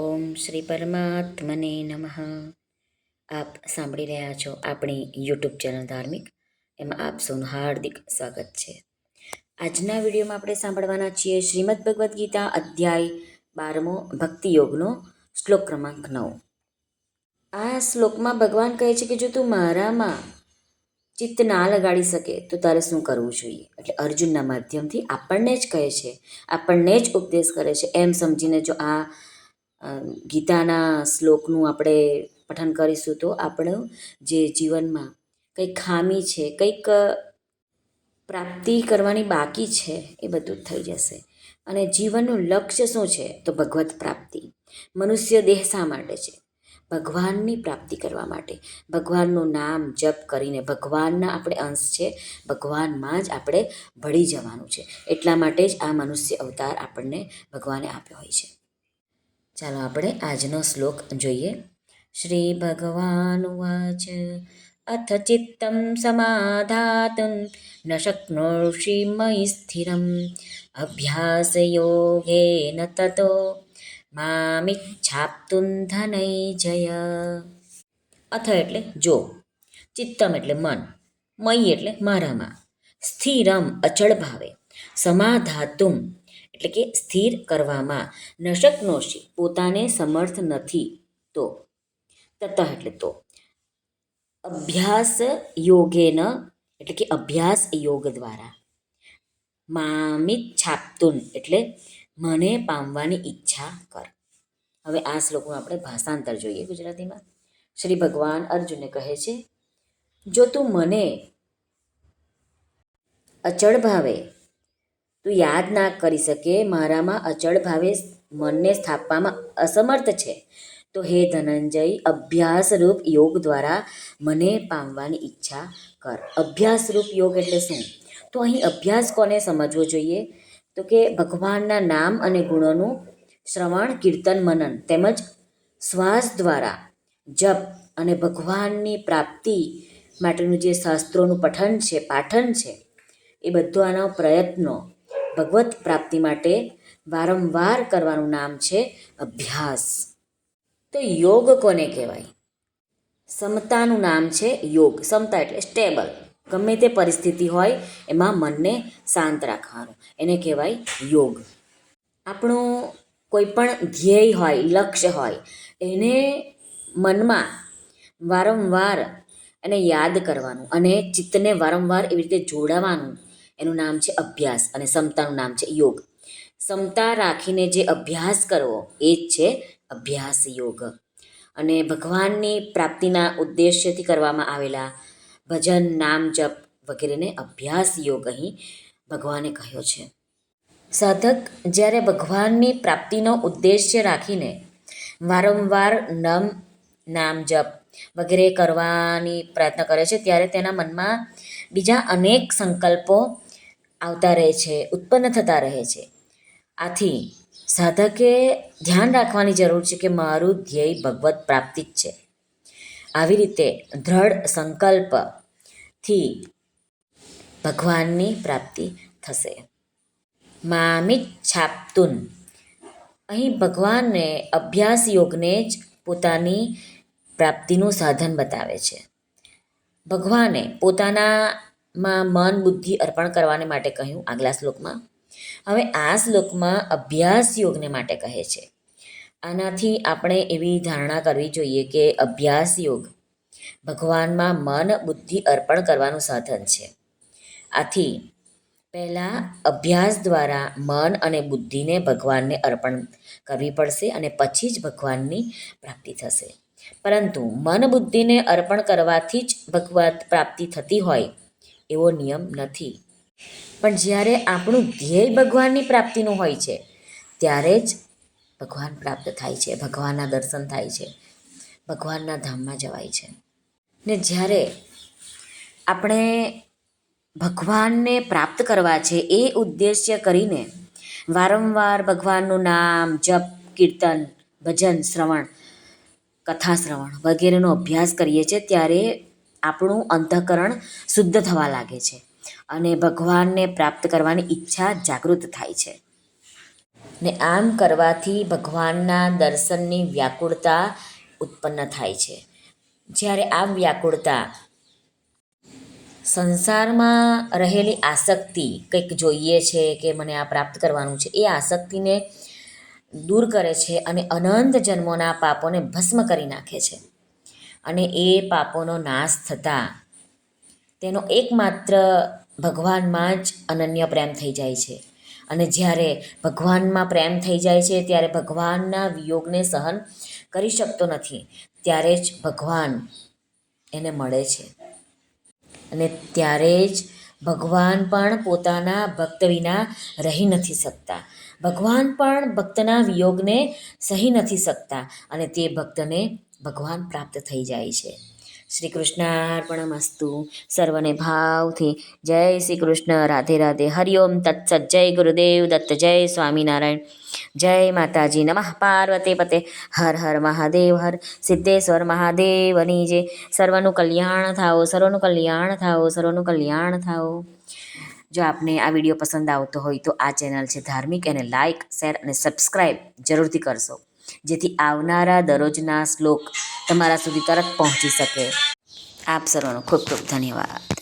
ઓમ શ્રી પરમાત્મને નમઃ. આપ સાંભળી રહ્યા છો આપણી યુટ્યુબ ચેનલ ધાર્મિક. એમાં આપ સૌનું હાર્દિક સ્વાગત છે. આજના વિડીયોમાં આપણે સાંભળવાના છીએ શ્રીમદ ભગવદ્ ગીતા અધ્યાય બારમો ભક્તિ યોગનો શ્લોક ક્રમાંક નવ. આ શ્લોકમાં ભગવાન કહે છે કે જો તું મારામાં ચિત્ત ના લગાડી શકે તો તારે શું કરવું જોઈએ? એટલે અર્જુનના માધ્યમથી આપણને જ કહે છે, આપણને જ ઉપદેશ કરે છે. એમ સમજીને જો આ ગીતાના શ્લોકનું આપણે પઠન કરીશું તો આપણું જે જીવનમાં કંઈક ખામી છે, કંઈક પ્રાપ્તિ કરવાની બાકી છે, એ બધું થઈ જશે. અને જીવનનું લક્ષ્ય શું છે? તો ભગવત પ્રાપ્તિ. મનુષ્ય દેહ શા માટે છે? ભગવાનની પ્રાપ્તિ કરવા માટે. ભગવાનનું નામ જપ કરીને ભગવાનના આપણે અંશ છે, ભગવાનમાં જ આપણે ભળી જવાનું છે. એટલા માટે જ આ મનુષ્ય અવતાર આપણને ભગવાને આપ્યો હોય છે. ચાલો આપણે આજનો શ્લોક જોઈએ. શ્રી ભગવાન વાચ અથ ચિત્તમ સમાધાતું ન શક્નોષિ મયि સ્થિરમ અભ્યાસ યોગેન તતો, મામિચ્છાપ્તું ધનૈજય અથ એટલે જો, ચિત્તમ એટલે મન, મયી એટલે મારામાં, સ્થિરમ અચળ ભાવે, સમાધાતુમ એટલે કે સ્થિર કરવામાં. ન શકનોશી પોતાને સમર્થ નથી. તો તત એટલે તો અભ્યાસ યોગેન એટલે કે અભ્યાસ યોગ દ્વારા મામિત છાપતુન એટલે મને પામવાની ઈચ્છા કર. હવે આ શ્લોકનું આપણે ભાષાંતર જોઈએ ગુજરાતીમાં. શ્રી ભગવાન અર્જુનને કહે છે, જો તું મને અચળ ભાવે તું યાદ ના કરી શકે, મારામાં અચળ ભાવે મનને સ્થાપવામાં અસમર્થ છે. તો હે ધનંજય, અભ્યાસરૂપ યોગ દ્વારા મને પામવાની ઈચ્છા કર. અભ્યાસરૂપ યોગ એટલે શું? તો અહીં અભ્યાસ કોને સમજવો જોઈએ? તો કે ભગવાનના નામ અને ગુણોનું શ્રવણ, કીર્તન, મનન તેમજ શ્વાસ દ્વારા જપ અને ભગવાનની પ્રાપ્તિ માટેનું જે શાસ્ત્રોનું પઠન છે, પાઠન છે, એ બધો આના પ્રયત્નો ભગવત પ્રાપ્તિ માટે વારંવાર કરવાનું નામ છે અભ્યાસ. તો યોગ કોને કહેવાય? સમતાનું નામ છે યોગ. સમતા એટલે સ્ટેબલ ગમે તે પરિસ્થિતિ હોય, એમાં મનને શાંત રાખવાનું. એને કહેવાય યોગ. આપણું કોઈ પણ ધ્યેય હોય, લક્ષ્ય હોય, એને મનમાં વારંવાર એને યાદ કરવાનું અને ચિત્તને વારંવાર એવી રીતે જોડાવાનું એનું નામ છે અભ્યાસ અને સમતાનું નામ છે યોગ. સમતા રાખીને જે અભ્યાસ કરવો, એ જ છે અભ્યાસ યોગ. અને ભગવાનની પ્રાપ્તિના ઉદ્દેશ્યથી કરવામાં આવેલા ભજન, નામ જપ વગેરેને અભ્યાસ યોગ અહીં ભગવાને કહ્યો છે. સાધક જ્યારે ભગવાનની પ્રાપ્તિનો ઉદ્દેશ્ય રાખીને વારંવાર નમ, નામ જપ વગેરે કરવાની પ્રયત્ન કરે છે, ત્યારે તેના મનમાં બીજા અનેક સંકલ્પો આવતા રહે છે, ઉત્પન્ન થતા રહે છે. આથી સાધકે ધ્યાન રાખવાની જરૂર છે કે મારું ધ્યેય ભગવત પ્રાપ્તિ જ છે. આવી રીતે દ્રઢ સંકલ્પથી ભગવાનની પ્રાપ્તિ થશે. મામિત છાપતુન. અહીં ભગવાનને અભ્યાસ યોગને જ પોતાની પ્રાપ્તિનું સાધન બતાવે છે. ભગવાને પોતાનામાં મન, બુદ્ધિ અર્પણ કરવાને માટે કહ્યું આગલા શ્લોકમાં. હવે આ શ્લોકમાં અભ્યાસ યોગને માટે કહે છે. આનાથી આપણે એવી ધારણા કરવી જોઈએ કે અભ્યાસ યોગ ભગવાનમાં મન, બુદ્ધિ અર્પણ કરવાનું સાધન છે. આથી પહેલાં અભ્યાસ દ્વારા મન અને બુદ્ધિને ભગવાનને અર્પણ કરવી પડશે અને પછી જ ભગવાનની પ્રાપ્તિ થશે. પરંતુ મન, બુદ્ધિને અર્પણ કરવાથી જ ભગવત પ્રાપ્તિ થતી હોય એવો નિયમ નથી. પણ જ્યારે આપણું ધ્યેય ભગવાનની પ્રાપ્તિનું હોય છે, ત્યારે જ ભગવાન પ્રાપ્ત થાય છે, ભગવાનના દર્શન થાય છે, ભગવાનના ધામમાં જવાય છે. ને જ્યારે આપણે ભગવાનને પ્રાપ્ત કરવા છે, એ ઉદ્દેશ્ય કરીને વારંવાર ભગવાનનું નામ, જપ, કીર્તન, ભજન, શ્રવણ, કથા શ્રવણ વગેરેનો અભ્યાસ કરીએ છીએ, ત્યારે આપણું અંતઃકરણ શુદ્ધ થવા લાગે છે અને ભગવાનને પ્રાપ્ત કરવાની ઈચ્છા જાગૃત થાય છે. ને આમ કરવાથી ભગવાનના દર્શનની વ્યાકુળતા ઉત્પન્ન થાય છે. જ્યારે આ વ્યાકુળતા સંસારમાં રહેલી આસક્તિ કંઈક જોઈએ છે કે મને આ પ્રાપ્ત કરવાનું છે, એ આસક્તિને દૂર કરે છે અને અનંત જન્મોના પાપોને ભસ્મ કરી નાખે છે. અને એ પાપોનો નાશ થતાં તેનો એકમાત્ર ભગવાનમાં જ અનન્ય પ્રેમ થઈ જાય છે. અને જ્યારે ભગવાનમાં પ્રેમ થઈ જાય છે, ત્યારે ભગવાનના વિયોગને સહન કરી શકતો નથી, ત્યારે જ ભગવાન એને મળે છે. અને ત્યારે જ ભગવાન પણ પોતાના ભક્ત વિના રહી નથી શકતા. ભગવાન પણ ભક્તના વિયોગને સહી નથી શકતા અને તે ભક્તને ભગવાન પ્રાપ્ત થઈ જાય છે. શ્રી કૃષ્ણાર્પણમસ્તુ સર્વને ભાવથી જય શ્રી કૃષ્ણ રાધે રાધે હરિઓમ તત્સત, જય ગુરુદેવ દત્ત, જય સ્વામિનારાયણ. જય માતાજી નમઃ, પાર્વતી પતે, હર હર મહાદેવ, હર સિદ્ધેશ્વર મહાદેવની જે સર્વનું કલ્યાણ થાઓ, સર્વનું કલ્યાણ થાઓ, સર્વનું કલ્યાણ થાઓ. જો આપને આ વીડિયો પસંદ આવતો હોય તો આ ચેનલ છે ધાર્મિક એને લાઇક શેર અને સબસ્ક્રાઈબ જરૂરથી કરશો. જેથી આવનારા દરરોજના શ્લોક તમારા સુધી તરત પહોંચી શકે. આપ સર્વનો ખૂબ ખૂબ ધન્યવાદ.